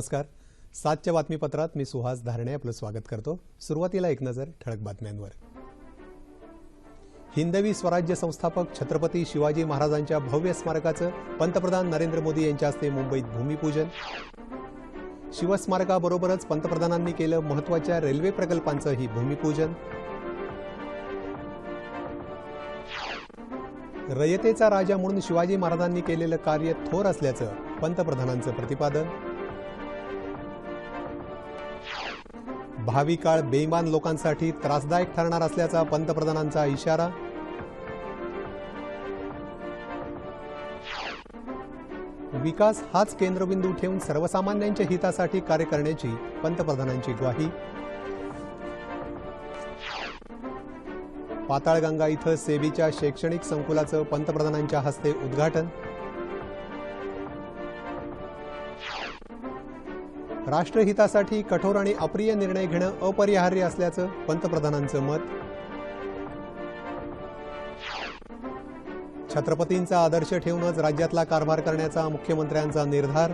नमस्कार. सातच्या बातमीपत्रात मी सुहास धारणे आपलं स्वागत करतो. सुरुवातीला एक नजर ठळक बातम्यांवर. हिंदवी स्वराज्य संस्थापक छत्रपती शिवाजी महाराजांच्या भव्य स्मारकाचं पंतप्रधान नरेंद्र मोदी यांच्या हस्ते मुंबईत भूमिपूजन. शिवस्मारकाबरोबरच पंतप्रधानांनी केलं महत्त्वाच्या रेल्वे प्रकल्पांचंही भूमिपूजन. रयतेचा राजा म्हणून शिवाजी महाराजांनी केलेलं कार्य थोर असल्याचं पंतप्रधानांचं प्रतिपादन. भावी काळ बेईमान लोकांसाठी त्रासदायक ठरणार असल्याचा पंतप्रधानांचा इशारा. विकास हाच केंद्रबिंदू ठेवून सर्वसामान्यांच्या हितासाठी कार्य करण्याची पंतप्रधानांची ग्वाही. पाताळगंगा इथं सेबीच्या शैक्षणिक संकुलाचं पंतप्रधानांच्या हस्ते उद्घाटन. राष्ट्रहितासाठी कठोर आणि अप्रिय निर्णय घेणं अपरिहार्य असल्याचं पंतप्रधानांचं मत. छत्रपतींचा आदर्श ठेवूनच राज्यातला कारभार करण्याचा मुख्यमंत्र्यांचा निर्धार.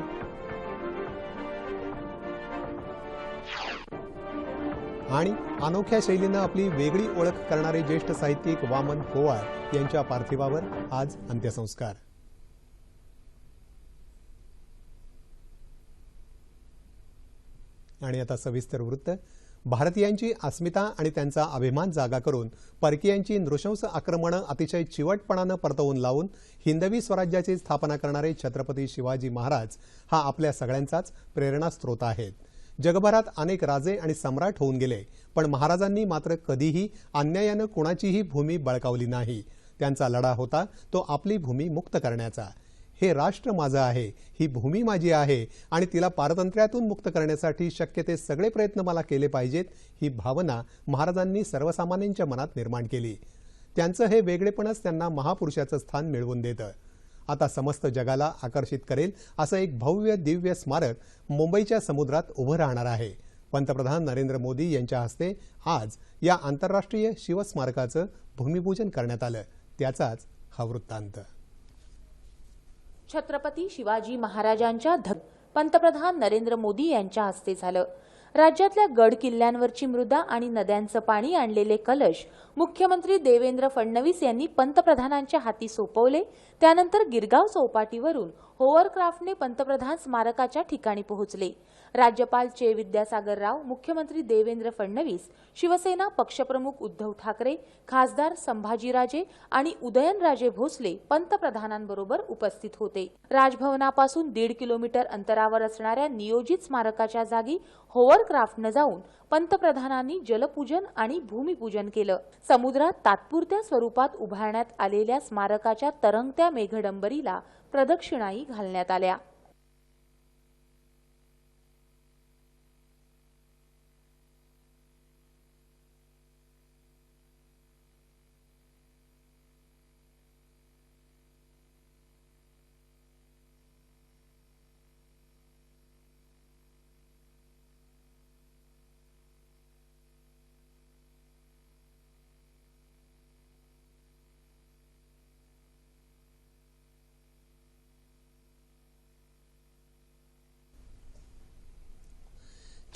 आणि अनोख्या शैलीनं आपली वेगळी ओळख करणारे ज्येष्ठ साहित्यिक वामन पोवार यांच्या पार्थिवावर आज अंत्यसंस्कार. आणि आता सविस्तर वृत्त. भारतीयांची अस्मिता आणि त्यांचा अभिमान जागा करून परकीयांची नृशंस आक्रमणं अतिशय चिवटपणानं परतवून लावून हिंदवी स्वराज्याची स्थापना करणारे छत्रपती शिवाजी महाराज हा आपल्या सगळ्यांचाच प्रेरणास्त्रोत आहेत. जगभरात अनेक राजे आणि सम्राट होऊन गेले पण महाराजांनी मात्र कधीही अन्यायानं कुणाचीही भूमी बळकावली नाही. त्यांचा लढा होता तो आपली भूमी मुक्त करण्याचा. हे राष्ट्र माझं आहे ही भूमी माझी आहे आणि तिला पारतंत्र्यातून मुक्त करण्यासाठी शक्य ते सगळे प्रयत्न मला केले पाहिजेत ही भावना महाराजांनी सर्वसामान्यांच्या मनात निर्माण केली. त्यांचं हे वेगळेपणच त्यांना महापुरुषाचं स्थान मिळवून देतं. आता समस्त जगाला आकर्षित करेल असं एक भव्य दिव्य स्मारक मुंबईच्या समुद्रात उभं राहणार आहे. पंतप्रधान नरेंद्र मोदी यांच्या हस्ते आज या आंतरराष्ट्रीय शिवस्मारकाचं भूमिपूजन करण्यात आलं. त्याचाच हा वृत्तांत. छत्रपती शिवाजी महाराजांच्या धग पंतप्रधान नरेंद्र मोदी यांच्या हस्ते झालं. राज्यातल्या गड किल्ल्यांवरची मृदा आणि नद्यांचं पाणी आणलेले कलश मुख्यमंत्री देवेंद्र फडणवीस यांनी पंतप्रधानांच्या हाती सोपवले. त्यानंतर गिरगाव चौपाटीवरून होवरक्राफ्टने पंतप्रधान स्मारकाच्या ठिकाणी पोहोचले. राज्यपाल चे विद्यासागर राव मुख्यमंत्री देवेंद्र फडणवीस शिवसेना पक्षप्रमुख उद्धव ठाकरे खासदार संभाजीराजे आणि उदयनराजे भोसले पंतप्रधानांबरोबर उपस्थित होते. राजभवनापासून दीड किलोमीटर अंतरावर असणाऱ्या नियोजित स्मारकाच्या जागी होवरक्राफ्टनं जाऊन पंतप्रधानांनी जलपूजन आणि भूमिपूजन केलं. समुद्रात तात्पुरत्या स्वरूपात उभारण्यात आलेल्या स्मारकाच्या तरंगत्या मेघडंबरीला प्रदक्षिणाही घालण्यात आल्या.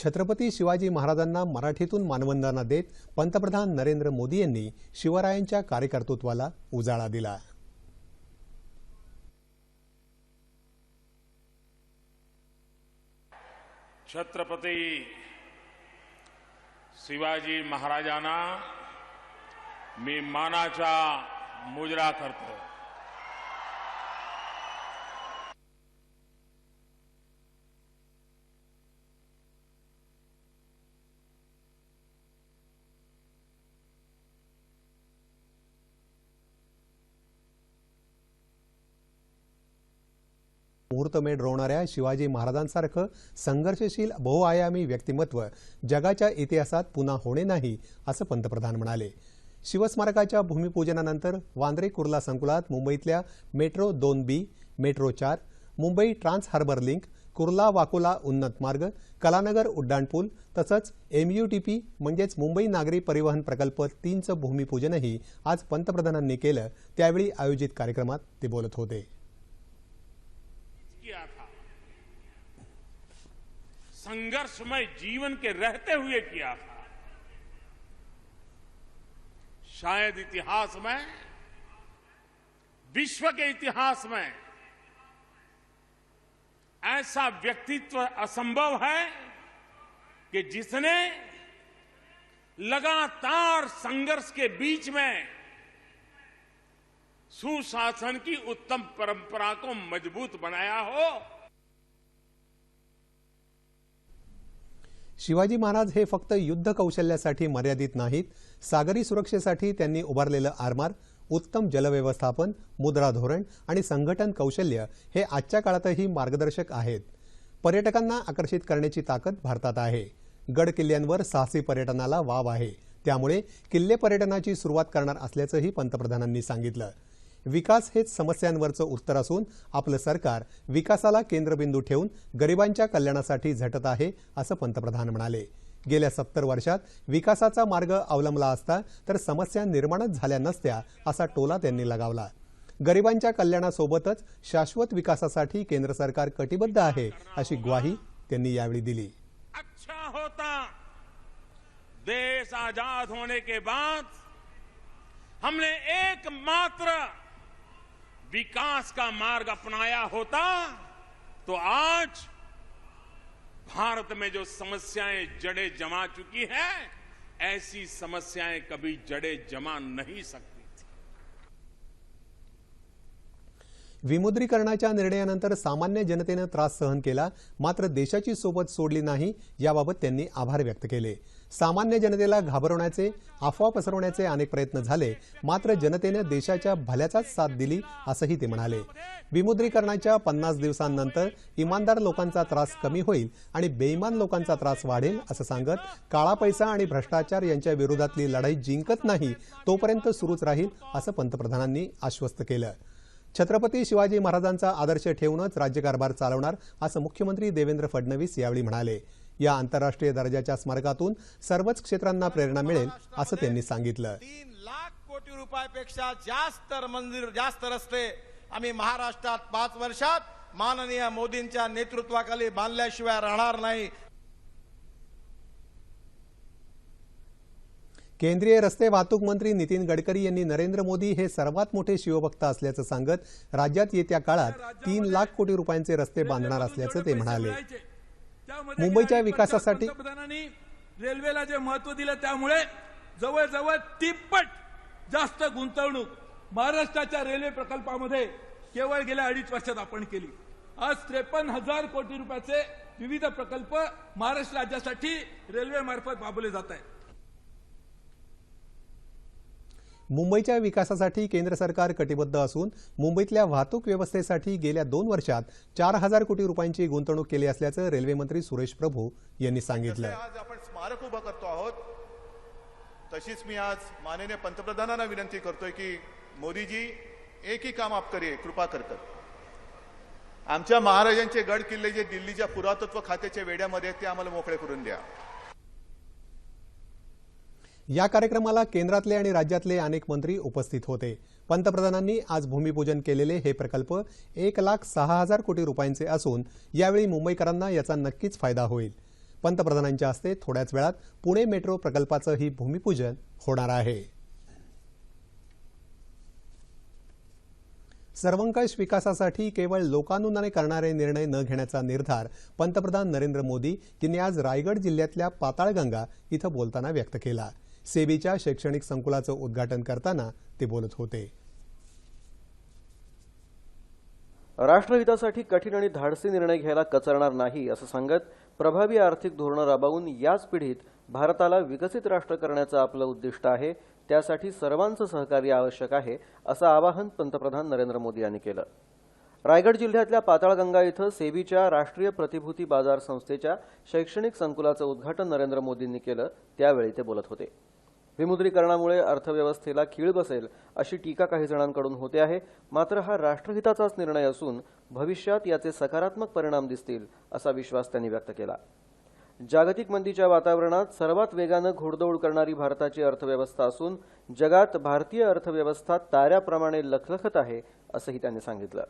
छत्रपती शिवाजी महाराजांना मराठीतून मानवंदना देत पंतप्रधान नरेंद्र मोदी यांनी शिवरायांच्या कार्यकर्तृत्वाला उजाळा दिला. छत्रपती शिवाजी महाराजांना मी मानाचा मुजरा करतो. मुहूर्तमेढ रोवणाऱ्या शिवाजी महाराजांसारखं संघर्षशील बहुआयामी व्यक्तिमत्व जगाच्या इतिहासात पुन्हा होणे नाही असं पंतप्रधान म्हणाले. शिवस्मारकाच्या भूमिपूजनानंतर वांद्रे कुर्ला संकुलात मुंबईतल्या मेट्रो दोन बी मेट्रो चार Mumbai trans harbour link Kurla Vakola उन्नत मार्ग कलानगर उड्डाणपूल तसंच एमयूटीपी म्हणजेच मुंबई नागरी परिवहन प्रकल्प तीनचं भूमिपूजनही आज पंतप्रधानांनी केलं त्यावेळी आयोजित कार्यक्रमात ते बोलत होते. संघर्षमय जीवन के रहते हुए किया था। शायद इतिहास में विश्व के इतिहास में ऐसा व्यक्तित्व असंभव है कि जिसने लगातार संघर्ष के बीच में सुशासन की उत्तम परंपरा को मज़बूत बनाया हो शिवाजी महाराज हे फक्त युद्ध कौशल्यासाठी मर्यादित नाहीत. सागरी सुरक्षेसाठी त्यांनी उभारलेलं आरमार उत्तम जलव्यवस्थापन मुद्रा धोरण आणि संघटन कौशल्य हे आजच्या काळातही मार्गदर्शक आहेत. पर्यटकांना आकर्षित करण्याची ताकद भारतात आहे. गड किल्ल्यांवर साहसी पर्यटनाला वाव आहे. त्यामुळे किल्ले पर्यटनाची सुरुवात करणार असल्याचंही पंतप्रधानांनी सांगितलं. विकास हेच समस्यांवरचं उत्तर असून आपलं सरकार विकासाला केंद्रबिंदू ठेवून गरिबांच्या कल्याणासाठी झटत आहे असं पंतप्रधान म्हणाले. गेल्या सत्तर वर्षात विकासाचा मार्ग अवलंबला असता तर समस्या निर्माणच झाल्या नसत्या असा टोला त्यांनी लगावला. गरिबांच्या कल्याणासोबतच शाश्वत विकासासाठी केंद्र सरकार कटिबद्ध आहे अशी ग्वाही त्यांनी यावेळी दिली. अच्छा होता. देश आजाद होने के बाद हमने एकमात्र विकास का मार्ग अपनाया होता तो आज भारत में जो समस्याएँ जड़े जमा चुकी है, ऐसी समस्याएँ कभी जड़े जमा नहीं सकती विमुद्रीकरणाच्या निर्णयानंतर सामान्य जनतेनं त्रास सहन केला, मात्र देशाची सोबत सोडली नाही, याबाबत त्यांनी आभार व्यक्त केले. सामान्य जनतेला घाबरवण्याचे अफवा पसरवण्याचे अनेक प्रयत्न झाले मात्र जनतेनं देशाच्या भल्याचाच साथ दिली असंही ते म्हणाले. विमुद्रीकरणाच्या पन्नास दिवसांनंतर इमानदार लोकांचा त्रास कमी होईल आणि बेईमान लोकांचा त्रास वाढेल असं सांगत काळा पैसा आणि भ्रष्टाचार यांच्या विरोधातली लढाई जिंकत नाही तोपर्यंत सुरूच राहील असं पंतप्रधानांनी आश्वस्त केलं. छत्रपती शिवाजी महाराजांचा आदर्श ठेवूनच राज्यकारभार चालवणार असं मुख्यमंत्री देवेंद्र फडणवीस यावेळी म्हणाले. या आंतरराष्ट्रीय दर्जाच्या स्मारकातून सर्वच क्षेत्रांना प्रेरणा मिळेल असं त्यांनी सांगितलं. तीन लाख कोटी रुपयापेक्षा जास्त मंदिर जास्त रस्ते आम्ही महाराष्ट्रात पाच वर्षात माननीय मोदींच्या नेतृत्वाखाली बांधल्याशिवाय राहणार नाही. केंद्रीय रस्ते वाहतूक मंत्री नितीन गडकरी यांनी नरेंद्र मोदी हे सर्वात मोठे शिवभक्त असल्याचं सांगत राज्यात येत्या काळात तीन लाख कोटी रुपयांचे रस्ते बांधणार असल्याचं ते म्हणाले. मुंबईच्या विकासासाठी- पंतप्रधानांनी रेल्वेला जे महत्त्व दिलं त्यामुळे जवळजवळ तिप्पट जास्त गुंतवणूक महाराष्ट्राच्या रेल्वे प्रकल्पामध्ये केवळ गेल्या अडीच वर्षात आपण केली. आज त्रेपन्न हजार कोटी रुपयाचे विविध प्रकल्प महाराष्ट्र राज्यासाठी रेल्वे मार्फत राबवले जात आहेत. मुंबईच्या विकासासाठी केंद्र सरकार कटिबद्ध असून मुंबईतल्या वाहतूक व्यवस्थेसाठी गेल्या दोन वर्षात चार हजार कोटी रुपयांची गुंतवणूक केली असल्याचं रेल्वेमंत्री सुरेश प्रभू यांनी सांगितलं. आज आपण स्मारक उभं करतो आहोत तशीच मी आज माननीय पंतप्रधानांना विनंती करतोय की मोदीजी एक ही काम आप करिये कृपा करतात. आमच्या महाराजांचे गड किल्ले जे दिल्लीच्या पुरातत्व खात्याच्या वेड्यामध्ये ते आम्हाला मोकळे करून द्या. या कार्यक्रमाला केंद्रातले आणि राज्यातले अनेक मंत्री उपस्थित होते. पंतप्रधानांनी आज भूमिपूजन केलेले हे प्रकल्प एक लाख सहा हजार कोटी रुपयांचे असून यावेळी मुंबईकरांना याचा नक्कीच फायदा होईल. पंतप्रधानांच्या हस्ते थोड्याच वेळात पुणे मेट्रो प्रकल्पाचंही भूमिपूजन होणार आहे. सर्वंकष विकासासाठी केवळ लोकानुदाने करणारे निर्णय न घेण्याचा निर्धार पंतप्रधान नरेंद्र मोदी यांनी आज रायगड जिल्ह्यातल्या पाताळगंगा इथं बोलताना व्यक्त केला. सेबीच्या शैक्षणिक संकुलाचं उद्घाटन करताना ते बोलत होते. राष्ट्रहितासाठी कठीण आणि धाडसी निर्णय घ्यायला कचरणार नाही असं सांगत प्रभावी आर्थिक धोरणं राबवून याच पिढीत भारताला विकसित राष्ट्र करण्याचं आपलं उद्दिष्ट आहे त्यासाठी सर्वांचं सहकार्य आवश्यक आहे असं आवाहन पंतप्रधान नरेंद्र मोदी यांनी केलं. रायगड जिल्ह्यातल्या पाताळगंगा इथं सेबीच्या राष्ट्रीय प्रतिभूती बाजार संस्थेच्या शैक्षणिक संकुलाचं उद्घाटन नरेंद्र मोदींनी केलं त्यावेळी ते बोलत होते. विमुद्रीकरणामुळे अर्थव्यवस्थेला खीळ बसेल अशी टीका काही जणांकडून होते आहे. मात्र हा राष्ट्रहिताचाच निर्णय असून भविष्यात याचे सकारात्मक परिणाम दिसतील असा विश्वास त्यांनी व्यक्त केला. जागतिक मंदीच्या वातावरणात सर्वात वेगानं घोडदौड करणारी भारताची अर्थव्यवस्था असून जगात भारतीय अर्थव्यवस्था ताऱ्याप्रमाणे लखलखत आहे असंही त्यांनी सांगितलं.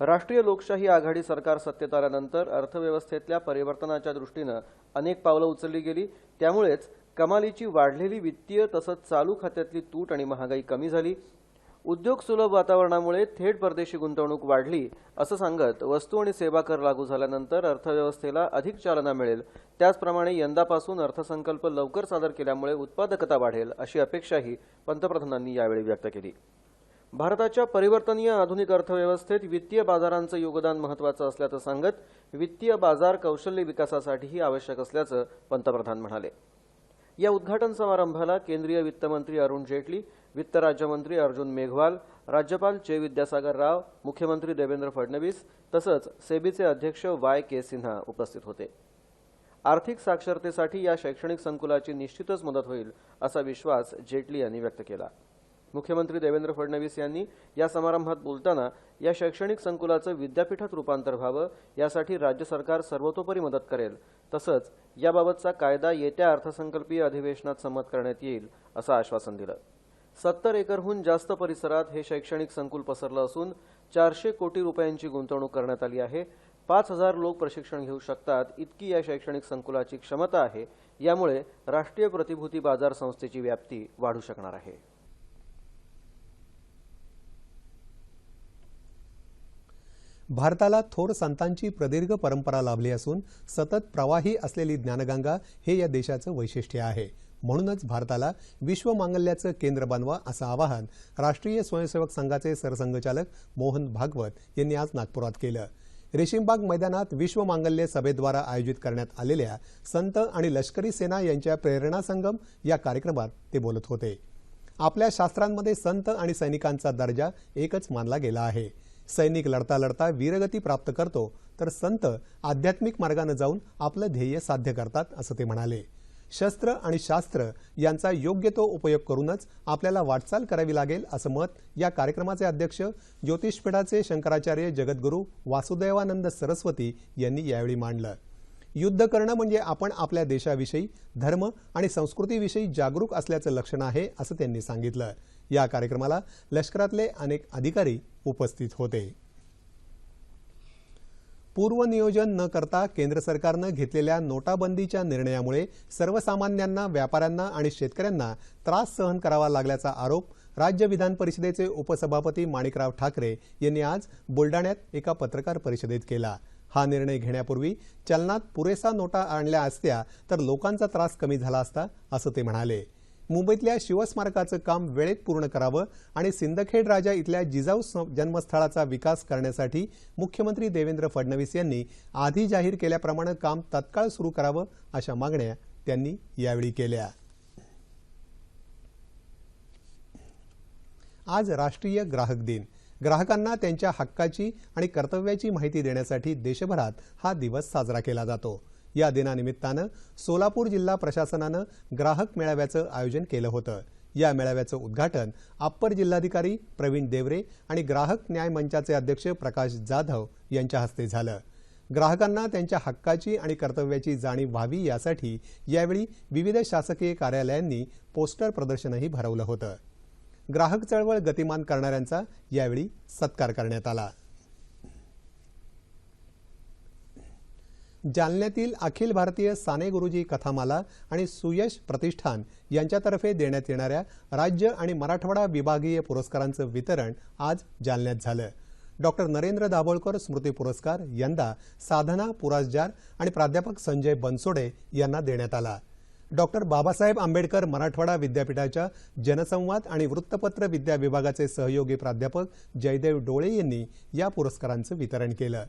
राष्ट्रीय लोकशाही आघाडी सरकार सत्तेत आल्यानंतर अर्थव्यवस्थेतल्या परिवर्तनाच्या दृष्टीनं अनेक पावलं उचलली गेली. त्यामुळेच कमालीची वाढलेली वित्तीय तसंच चालू खात्यातली तूट आणि महागाई कमी झाली. उद्योग सुलभ वातावरणामुळे थेट परदेशी गुंतवणूक वाढली असं सांगत वस्तू आणि सेवा कर लागू झाल्यानंतर अर्थव्यवस्थेला अधिक चालना मिळेल. त्याचप्रमाणे यंदापासून अर्थसंकल्प लवकर सादर केल्यामुळे उत्पादकता वाढेल अशी अपेक्षाही पंतप्रधानांनी यावेळी व्यक्त केली. भारताच्या परिवर्तनीय आधुनिक अर्थव्यवस्थेत वित्तीय बाजारांचं योगदान महत्वाचं असल्याचं सांगत वित्तीय बाजार कौशल्य विकासासाठीही आवश्यक असल्याचं पंतप्रधान म्हणाले. या उद्घाटन समारंभाला केंद्रीय वित्तमंत्री अरुण जेटली वित्त राज्यमंत्री अर्जुन मेघवाल राज्यपाल चे विद्यासागर राव मुख्यमंत्री देवेंद्र फडणवीस तसंच सेबीचे अध्यक्ष वाय के सिन्हा उपस्थित होते. आर्थिक साक्षरतेसाठी या शैक्षणिक संकुलाची निश्चितच मदत होईल असा विश्वास जेटली यांनी व्यक्त केला. मुख्यमंत्री देवेंद्र फडणवीस यांनी या समारंभात बोलताना या शैक्षणिक संकुलाचं विद्यापीठात रूपांतर व्हावं यासाठी राज्य सरकार सर्वतोपरी मदत करेल तसंच याबाबतचा कायदा येत्या अर्थसंकल्पीय अधिवेशनात संमत करण्यात येईल असं आश्वासन दिलं. सत्तर एकरहून जास्त परिसरात हे शैक्षणिक संकुल पसरलं असून चारशे कोटी रुपयांची गुंतवणूक करण्यात आली आहे. पाच हजार लोक प्रशिक्षण घेऊ शकतात इतकी या शैक्षणिक संकुलाची क्षमता आहे यामुळे राष्ट्रीय प्रतिभूती बाजार संस्थेची व्याप्ती वाढू शकणार आहे. भारताला थोर संतांची प्रदीर्घ परंपरा लाभली असून सतत प्रवाही असलेली ज्ञानगंगा हे या देशाचं वैशिष्ट्य आहे. म्हणूनच भारताला विश्व मांगल्याचं केंद्र बनवा असं आवाहन राष्ट्रीय स्वयंसेवक संघाचे सरसंघचालक मोहन भागवत यांनी आज नागपुरात केलं. रेशीमबाग मैदानात विश्व मांगल्य सभेद्वारा आयोजित करण्यात आलेल्या संत आणि लष्करी सेना यांच्या प्रेरणा संगम या कार्यक्रमात ते बोलत होते. आपल्या शास्त्रांमध्ये संत आणि सैनिकांचा दर्जा एकच मानला गेला आहे. सैनिक लढता लढता वीरगती प्राप्त करतो तर संत आध्यात्मिक मार्गाने जाऊन आपलं ध्येय साध्य करतात असं ते म्हणाले. शस्त्र आणि शास्त्र यांचा योग्य तो उपयोग करूनच आपल्याला वाटचाल करावी लागेल असं मत या कार्यक्रमाचे अध्यक्ष ज्योतिषपीठाचे शंकराचार्य जगद्गुरू वासुदेवानंद सरस्वती यांनी यावेळी मांडलं. युद्ध करणं म्हणजे आपण आपल्या देशाविषयी धर्म आणि संस्कृतीविषयी जागरूक असल्याचं लक्षण आहे असं त्यांनी सांगितलं. या कार्यक्रमाला लष्करातले अनेक अधिकारी उपस्थित होते. पूर्वनियोजन न करता केंद्र सरकारनं घेतलेल्या नोटाबंदीच्या निर्णयामुळे सर्वसामान्यांना व्यापाऱ्यांना आणि शेतकऱ्यांना त्रास सहन करावा लागल्याचा आरोप राज्य विधान परिषदेचे उपसभापती माणिकराव ठाकरे यांनी आज बुलडाण्यात एका पत्रकार परिषदेत केला. हा निर्णय घेण्यापूर्वी चलनात पुरेसा नोटा आणल्या असत्या तर लोकांचा त्रास कमी झाला असता असं ते म्हणाले. मुंबईतल्या शिवस्मारकाचं काम वेळेत पूर्ण करावं आणि सिंदखेड राजा इथल्या जिजाऊ जन्मस्थळाचा विकास करण्यासाठी मुख्यमंत्री देवेंद्र फडणवीस यांनी आधी जाहीर केल्याप्रमाणे काम तत्काळ सुरू करावं अशा मागण्या त्यांनी यावेळी केल्या. आज राष्ट्रीय ग्राहक दिन. ग्राहकांना त्यांच्या हक्काची आणि कर्तव्याची माहिती देण्यासाठी देशभरात हा दिवस साजरा केला जातो. या दिनानिमित्तानं सोलापूर जिल्हा प्रशासनानं ग्राहक मेळाव्याचं आयोजन केलं होतं. या मेळाव्याचं उद्घाटन अप्पर जिल्हाधिकारी प्रवीण देवरे आणि ग्राहक न्याय मंचाचे अध्यक्ष प्रकाश जाधव यांच्या हस्ते झालं. ग्राहकांना त्यांच्या हक्काची आणि कर्तव्याची जाणीव व्हावी यासाठी यावेळी विविध शासकीय कार्यालयांनी पोस्टर प्रदर्शनही भरवलं होतं. ग्राहक चळवळ गतिमान करणाऱ्यांचा यावेळी सत्कार करण्यात आला. जालन्यातील अखिल भारतीय साने गुरुजी कथामाला आणि सुयश प्रतिष्ठान यांच्यातर्फे देण्यात येणाऱ्या राज्य आणि मराठवाडा विभागीय पुरस्कारांचं वितरण आज जालन्यात झालं. डॉक्टर नरेंद्र दाभोळकर स्मृती पुरस्कार यंदा साधना पुरासजार आणि प्राध्यापक संजय बनसोडे यांना देण्यात आला. डॉक्टर बाबासाहेब आंबेडकर मराठवाडा विद्यापीठाच्या जनसंवाद आणि वृत्तपत्र विद्या विभागाचे सहयोगी प्राध्यापक जयदेव डोळे यांनी या पुरस्कारांचं वितरण केलं.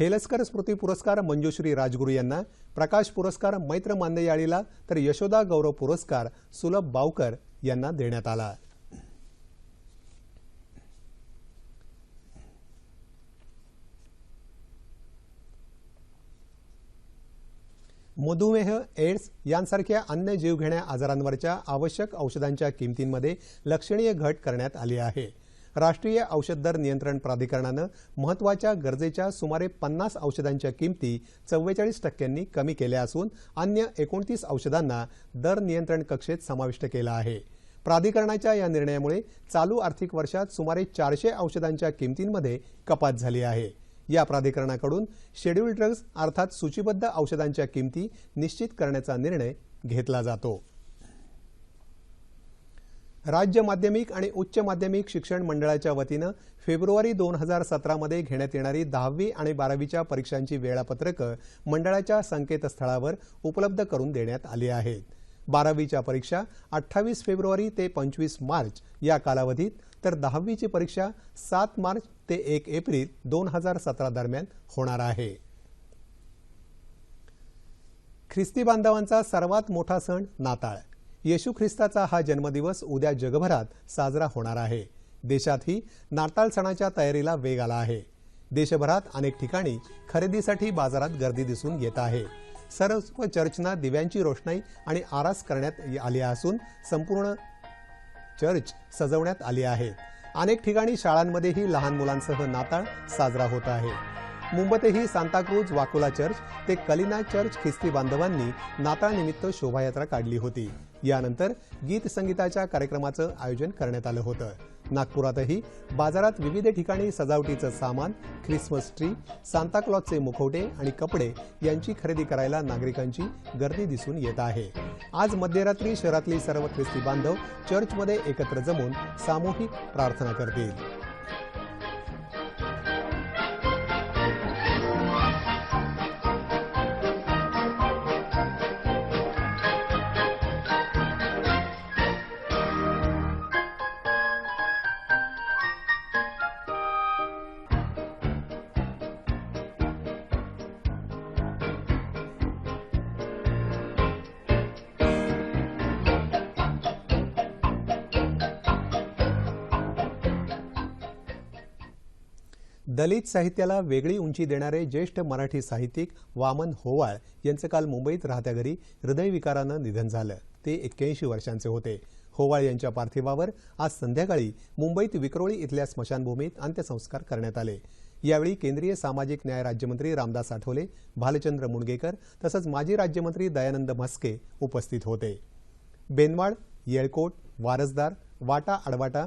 हेलस्कर स्मृती पुरस्कार मंजुश्री राजगुरू यांना प्रकाश पुरस्कार मैत्र मांदेयाळीला तर यशोदा गौरव पुरस्कार सुलभ बावकर यांना देण्यात आला. मधुमेह एड्स यांसारख्या अन्य जीवघेण्या आजारांवरच्या आवश्यक औषधांच्या किमतींमध्ये लक्षणीय घट करण्यात आली आहे. राष्ट्रीय औषध दर नियंत्रण प्राधिकरणानं महत्त्वाच्या गरजेच्या सुमारे पन्नास औषधांच्या किमती चव्वेचाळीस टक्क्यांनी कमी केल्या असून अन्य एकोणतीस औषधांना दर नियंत्रण कक्षेत समाविष्ट केलं आहे. प्राधिकरणाच्या या निर्णयामुळे चालू आर्थिक वर्षात सुमारे चारशे औषधांच्या किमतींमध्ये कपात झाली आहे. या प्राधिकरणाकडून शेड्यूल ड्रग्ज अर्थात सूचीबद्ध औषधांच्या किमती निश्चित करण्याचा निर्णय घेतला जातो. राज्य माध्यमिक आणि उच्च माध्यमिक शिक्षण मंडळाच्या वतीनं फेब्रुवारी दोन हजार सतरामध्ये घेण्यात येणारी दहावी आणि बारावीच्या परीक्षांची वेळापत्रकं मंडळाच्या संकेतस्थळावर उपलब्ध करून देण्यात आली आहेत. बारावीच्या परीक्षा अठ्ठावीस फेब्रुवारी ते पंचवीस मार्च या कालावधीत तर दहावीची परीक्षा सात मार्च ते एक एप्रिल दोन हजार सतरा दरम्यान होणार आहे. ख्रिस्ती बांधवांचा सर्वात मोठा सण नाताळ. येशू ख्रिस्ताचा हा जन्मदिवस उद्या जगभरात साजरा होणार आहे. देशातही नाताळ सणाच्या तयारीला वेग आला आहे. देशभरात अनेक ठिकाणी खरेदीसाठी बाजारात गर्दी दिसून येत आहे. सर्व चर्चना दिव्यांची रोषणाई आणि आरास करण्यात आली असून संपूर्ण चर्च सजवण्यात आली आहे. अनेक ठिकाणी शाळांमध्येही लहान मुलांसह नाताळ साजरा होत आहे. मुंबईतही सांताक्रूज वाकुला चर्च ते कलिना चर्च ख्रिस्ती बांधवांनी नाताळनिमित्त शोभायात्रा काढली होती. यानंतर गीत संगीताच्या कार्यक्रमाचं आयोजन करण्यात आलं होतं. नागपुरातही बाजारात विविध ठिकाणी सजावटीचं सामान ख्रिसमस ट्री सांताक्लॉजचे मुखवटे आणि कपडे यांची खरेदी करायला नागरिकांची गर्दी दिसून येत आहे. आज मध्यरात्री शहरातली सर्व ख्रिस्ती बांधव चर्चमध्ये एकत्र जमून सामूहिक प्रार्थना करतील. दलित साहित्याला वेगळी उंची देणारे ज्येष्ठ मराठी साहित्यिक वामन होवाळ यांचं काल मुंबईत राहत्या घरी हृदयविकारानं निधन झालं. ते एक्क्याऐंशी वर्षांचे होते. होवाळ यांच्या पार्थिवावर आज संध्याकाळी मुंबईत विक्रोळी इथल्या स्मशानभूमीत अंत्यसंस्कार करण्यात आले. यावेळी केंद्रीय सामाजिक न्याय राज्यमंत्री रामदास आठवले भालचंद्र मुणगेकर तसंच माजी राज्यमंत्री दयानंद म्हस्के उपस्थित होते. बेनवाड येळकोट वारसदार वाटा आडवाटा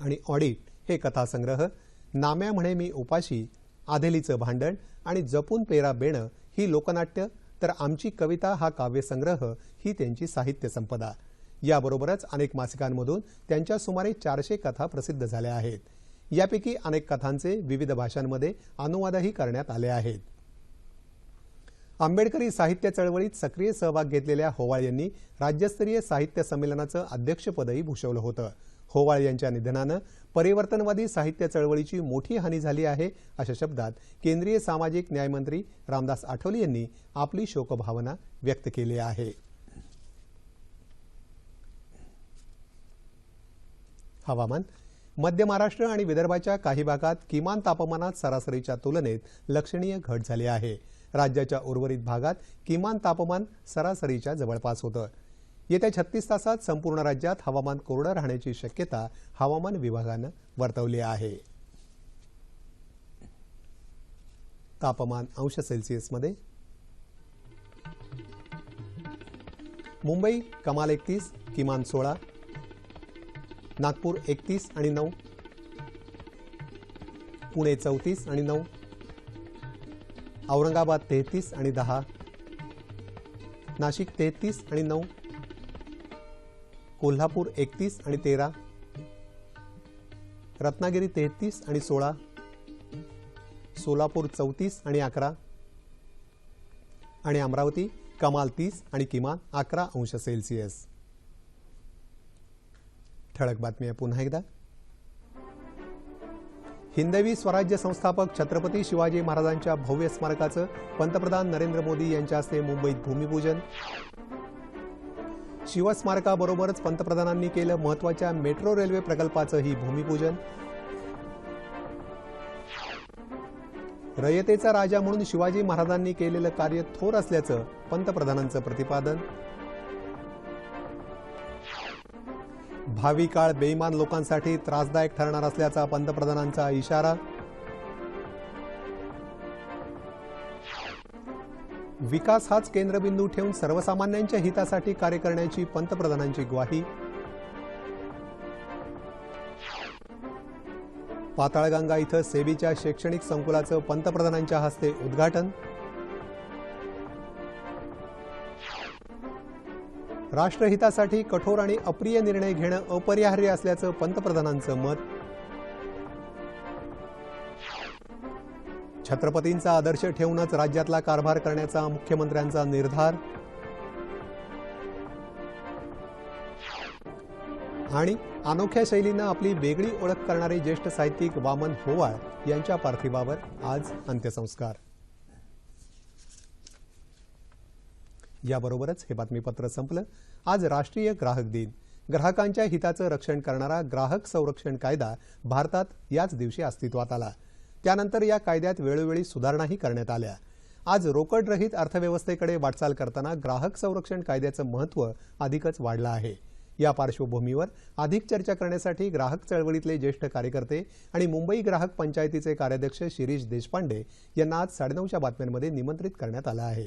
आणि ऑडिट हे कथासंग्रह नाम्या म्हणे मी उपाशी आधेलीचं भांडण आणि जपून पेरा बेणं ही लोकनाट्य तर आमची कविता हा काव्यसंग्रह ही त्यांची साहित्य संपदा याबरोबरच अनेक मासिकांमधून त्यांच्या सुमारे चारशे कथा प्रसिद्ध झाल्या आहेत. यापैकी अनेक कथांचे विविध भाषांमध्ये अनुवादही करण्यात आले आहेत. आंबेडकरी साहित्य चळवळीत सक्रिय सहभाग घेतलेल्या होवाळ यांनी राज्यस्तरीय साहित्य संमेलनाचं अध्यक्षपदही भूषवलं होतं. होवाळ यांच्या निधनानं परिवर्तनवादी साहित्य चळवळीची मोठी हानी झाली आहे अशा शब्दात केंद्रीय सामाजिक न्यायमंत्री रामदास आठवले यांनी आपली शोकभावना व्यक्त केली आहे. हवामान. मध्य महाराष्ट्र आणि विदर्भाच्या काही भागात किमान तापमानात सरासरीच्या तुलनेत लक्षणीय घट झाली आहे. राज्याच्या उर्वरित भागात किमान तापमान सरासरीच्या जवळपास होतं. येत्या छत्तीस तासात संपूर्ण राज्यात हवामान कोरडं राहण्याची शक्यता हवामान विभागानं वर्तवली आहे. तापमान अंश सेल्सिअसमध्ये. मुंबई कमाल एकतीस किमान सोळा. नागपूर एकतीस आणि नऊ. पुणे चौतीस आणि नऊ. औरंगाबाद तेहतीस आणि दहा. नाशिक तेहतीस आणि नऊ. कोल्हापूर एकतीस आणि तेरा. रत्नागिरी तेहतीस आणि सोळा. सोलापूर चौतीस आणि अकरा. आणि अमरावती कमाल तीस आणि किमान अकरा अंश सेल्सिअस. ठळक बातम्या पुन्हा एकदा. हिंदवी स्वराज्य संस्थापक छत्रपती शिवाजी महाराजांच्या भव्य स्मारकाचं पंतप्रधान नरेंद्र मोदी यांच्या हस्ते मुंबईत भूमिपूजन. शिवस्मारकाबरोबरच पंतप्रधानांनी केलं महत्त्वाच्या मेट्रो रेल्वे प्रकल्पाचंही भूमिपूजन. रयतेचा राजा म्हणून शिवाजी महाराजांनी केलेलं कार्य थोर असल्याचं पंतप्रधानांचं प्रतिपादन. भावी काळ बेईमान लोकांसाठी त्रासदायक ठरणार असल्याचा पंतप्रधानांचा इशारा. विकास हाच केंद्रबिंदू ठेवून सर्वसामान्यांच्या हितासाठी कार्य करण्याची पंतप्रधानांची ग्वाही. पाताळगंगा इथं सेबीच्या शैक्षणिक संकुलाचं पंतप्रधानांच्या हस्ते उद्घाटन. राष्ट्रहितासाठी कठोर आणि अप्रिय निर्णय घेणं अपरिहार्य असल्याचं पंतप्रधानांचं मत. छत्रपतींचा आदर्श ठेवूनच राज्यातला कारभार करण्याचा मुख्यमंत्र्यांचा निर्धार. आणि अनोख्या शैलीनं आपली वेगळी ओळख करणारे ज्येष्ठ साहित्यिक वामन होवाळ यांच्या पार्थिवावर आज अंत्यसंस्कार. याबरोबरच हे बातमीपत्र संपलं. आज राष्ट्रीय ग्राहक दिन. ग्राहकांच्या हिताचं रक्षण करणारा ग्राहक संरक्षण कायदा भारतात याच दिवशी अस्तित्वात आला. त्यानंतर या कायद्यात वेळोवेळी सुधारणाही करण्यात आल्या. आज रोकडरहित अर्थव्यवस्थेकडे वाटचाल करताना ग्राहक संरक्षण कायद्याचं महत्त्व अधिकच वाढलं आहे. या पार्श्वभूमीवर अधिक चर्चा करण्यासाठी ग्राहक चळवळीतले ज्येष्ठ कार्यकर्ते आणि मुंबई ग्राहक पंचायतीचे कार्याध्यक्ष शिरीष देशपांडे यांना आज साडेनऊच्या बातम्यांमध्ये निमंत्रित करण्यात आलं आहे.